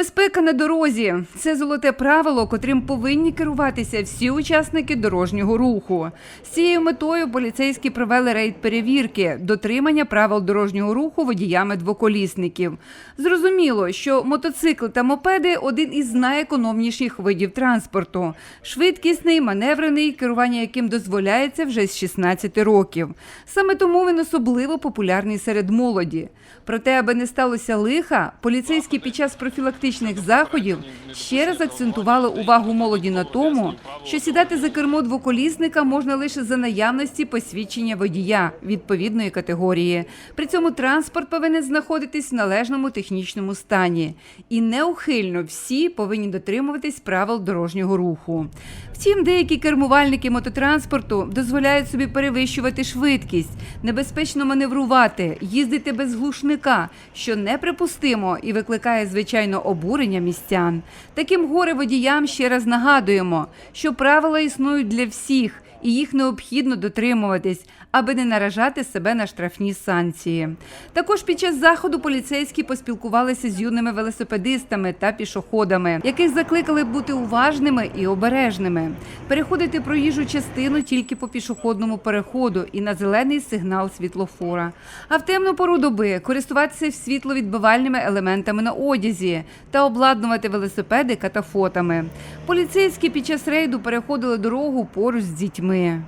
Безпека на дорозі це золоте правило, котрим повинні керуватися всі учасники дорожнього руху. З цією метою поліцейські провели рейд перевірки дотримання правил дорожнього руху водіями двоколісників. Зрозуміло, що мотоцикли та мопеди один із найекономніших видів транспорту, швидкісний, маневрений, керування яким дозволяється вже з 16 років. Саме тому він особливо популярний серед молоді. Проте, аби не сталося лиха, поліцейські під час профілактичних заходів ще раз акцентували увагу молоді на тому, що сідати за кермо двоколісника можна лише за наявності посвідчення водія відповідної категорії. При цьому транспорт повинен знаходитись в належному технічному стані. І неухильно всі повинні дотримуватись правил дорожнього руху. Втім, деякі кермувальники мототранспорту дозволяють собі перевищувати швидкість, небезпечно маневрувати, їздити без глушника, що неприпустимо і викликає звичайно обурення містян. Таким горе водіям ще раз нагадуємо, що правила існують для всіх. І їх необхідно дотримуватись, аби не наражати себе на штрафні санкції. Також під час заходу поліцейські поспілкувалися з юними велосипедистами та пішоходами, яких закликали бути уважними і обережними, переходити проїжджу частину тільки по пішохідному переходу і на зелений сигнал світлофора. А в темну пору доби користуватися світловідбивальними елементами на одязі та обладнувати велосипеди катафотами. Поліцейські під час рейду переходили дорогу поруч з дітьми.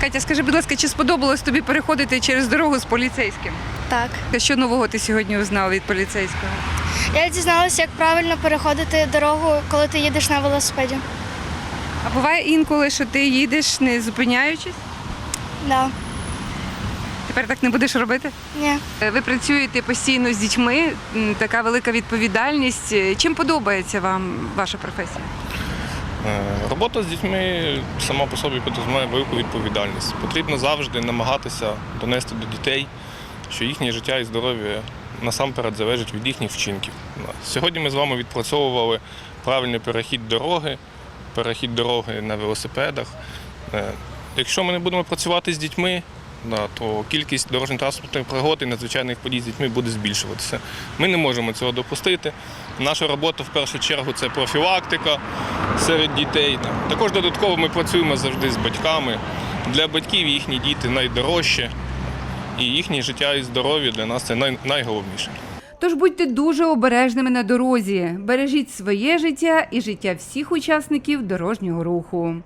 Катя, скажи, будь ласка, чи сподобалось тобі переходити через дорогу з поліцейським? Так. Що нового ти сьогодні узнав від поліцейського? Я дізналася, як правильно переходити дорогу, коли ти їдеш на велосипеді. А буває інколи, що ти їдеш не зупиняючись? Да. Тепер так не будеш робити? Ні. Е, Ви працюєте постійно з дітьми, така велика відповідальність. Е, Чим подобається вам ваша професія? Е, Робота з дітьми сама по собі підозмає велику відповідальність. Потрібно завжди намагатися донести до дітей, що їхнє життя і здоров'я насамперед залежить від їхніх вчинків. Сьогодні ми з вами відпрацьовували правильний перехід дороги, перехід дороги на велосипедах. Якщо ми не будемо працювати з дітьми, то кількість дорожньо-транспортних пригод і надзвичайних подій з дітьми буде збільшуватися. Ми не можемо цього допустити. Наша робота в першу чергу це профілактика серед дітей. Також додатково ми працюємо завжди з батьками. Для батьків їхні діти найдорожче, і їхнє життя і здоров'я для нас це найголовніше. Тож будьте дуже обережними на дорозі, бережіть своє життя і життя всіх учасників дорожнього руху.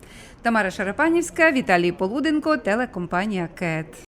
Тамара Шарапанівська, Віталій Полуденко, телекомпанія КЕТ.